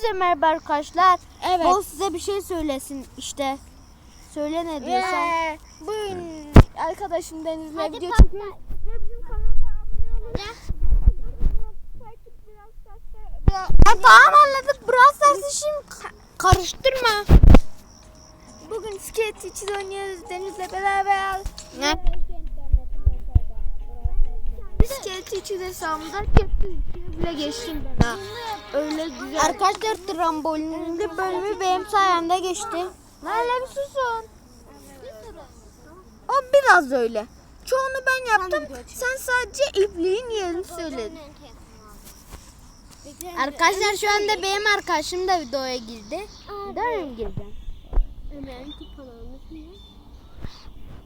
Herkese merhaba arkadaşlar. Evet. Bol size bir şey söylesin işte. Söyle ne diyorsan. Ee, bugün arkadaşım Deniz'le Hadi video olun. Ya tamam anladık. Brawl Stars'ı şimdi ka- karıştırma. Bugün skate için oynuyoruz Deniz'le beraber. Ne? İçin hesabımda Captain bile geçtim ben ha. Öyle güzel. Arkadaşlar trambolinli bölümü benim sayemde geçti. Nerede bir susun. O biraz öyle. Çoğunu ben yaptım. Sen sadece ipliğin yerini söyledin. Arkadaşlar şu anda benim arkadaşım da videoya girdi. Videoya mı gireceğim? Ömer'in kanalını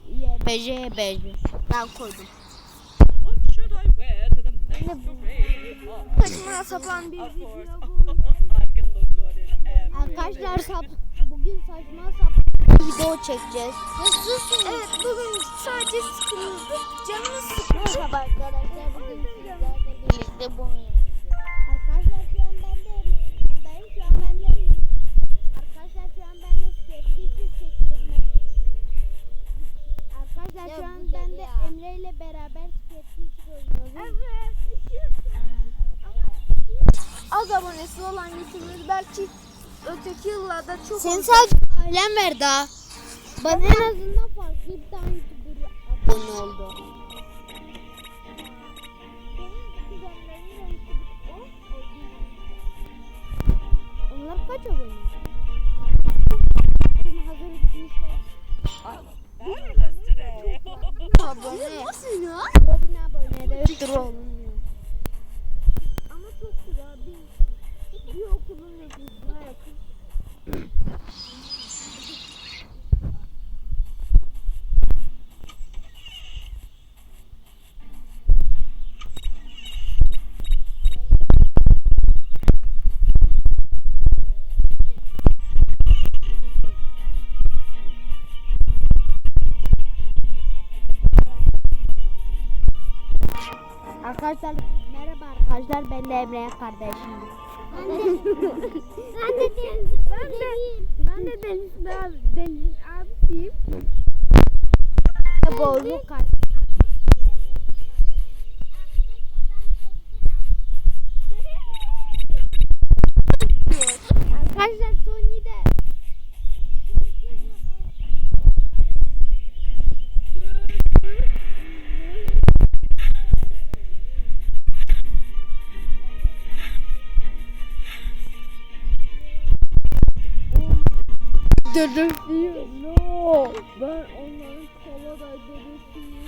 YBC YBC. Ben koydum. Saçma sapan bir video bu. Arkadaşlar sap, bugün saçma sapan bir video çekeceğiz. Evet bugün sadece sıkıldık. Canımız sıkıldı. Merhaba arkadaşlar bugün sizlerle birlikte bu Az abonesi olan YouTuber belki öteki yıllarda çok olacak. sadece ailen verdi ha. Bana en azından farklı bir tane YouTuber abone oldu. Onlar kaç abone? Hazır today. Abone. Nasıl ya? Robin abone de yoktur Arkadaşlar merhaba arkadaşlar ben de Emre'ye kardeşim. Ben de Deniz. Ben de Ben de Deniz, abi, Deniz abisiyim. Boğulu kardeşim. Arkadaşlar Sony'de Dedektif no. Ben onların kolada dedektifiyim.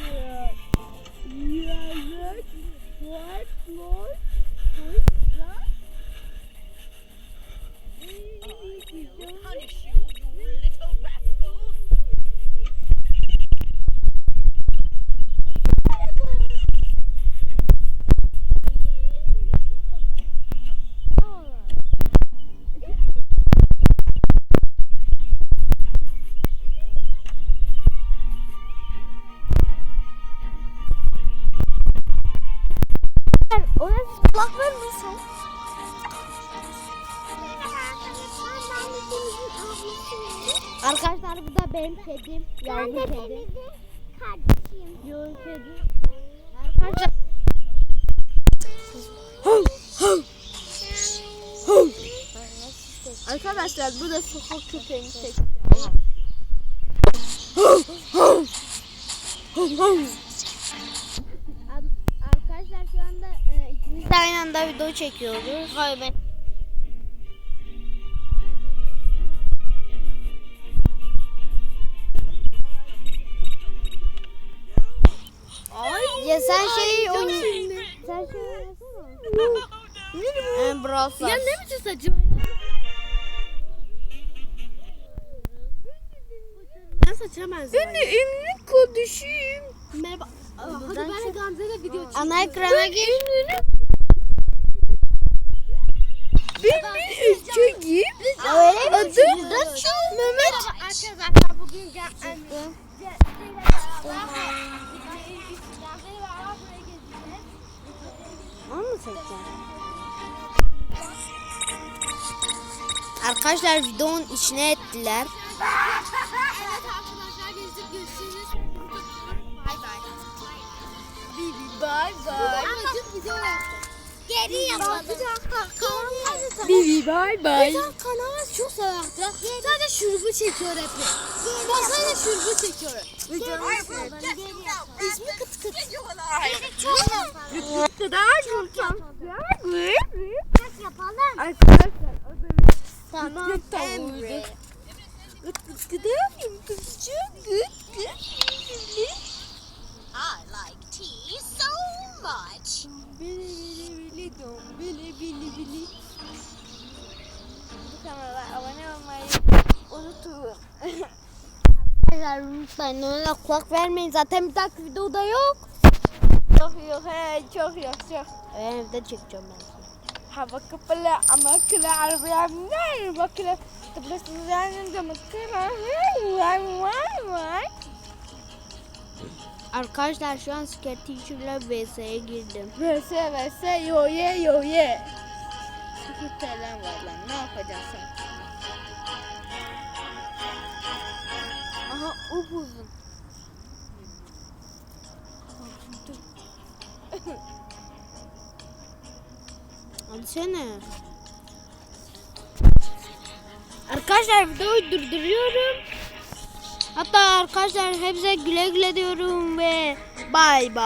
Arkadaşlar bu da benim kedim. Ben Yavru de kedi. Deniz'in kardeşiyim. Yavru kedi. Arkadaşlar Arkadaşlar bu da sokak köpeğini tek. Aynı anda video çekiyoruz. Hayır ben. Ya sen şey oyun... Sen şey oynasana. Ee, Brawl Stars. ne biçim ya? Ben saçına benziyorum. Ben de ünlü kardeşim. Merhaba. Hadi ben de Gamze'yle video çekeyim. Ana ekrana gir. Ben bir erkeğim. Öyle mi? Adı Mehmet. Arkadaşlar bugün gel. Onu mu? Arkadaşlar videonun içine ettiler. Evet arkadaşlar gezdik görüşürüz. Geri yapalım. Bibi bay bay. Kanal çok severdi. Sadece şurubu çekiyor hep. Ben sadece şurubu çekiyorum. İsmi kıt kıt. Çok. Kadar. Çok yapalım. Arkadaşlar bir Tamam. Gıt tavuğuydu. Gıt gıt gıt yapayım kızcığım. Gıt gıt. Arkadaşlar unutmayın ona kulak vermeyin. Zaten bir dahaki videoda yok. Çok yok he çok yok çok. Ben evde çekeceğim ben. Hava kapalı ama kıra arabaya biner. Bakın tıplasınız yanında mı. Arkadaşlar şu an Skirt Teacher'la VS'ye girdim. Vs vs yo ye yo ye. Telen var lan ne yapacaksın? Aha upuzun. Hadi. Arkadaşlar videoyu durduruyorum. Hatta arkadaşlar hepsi güle güle diyorum ve bay bay.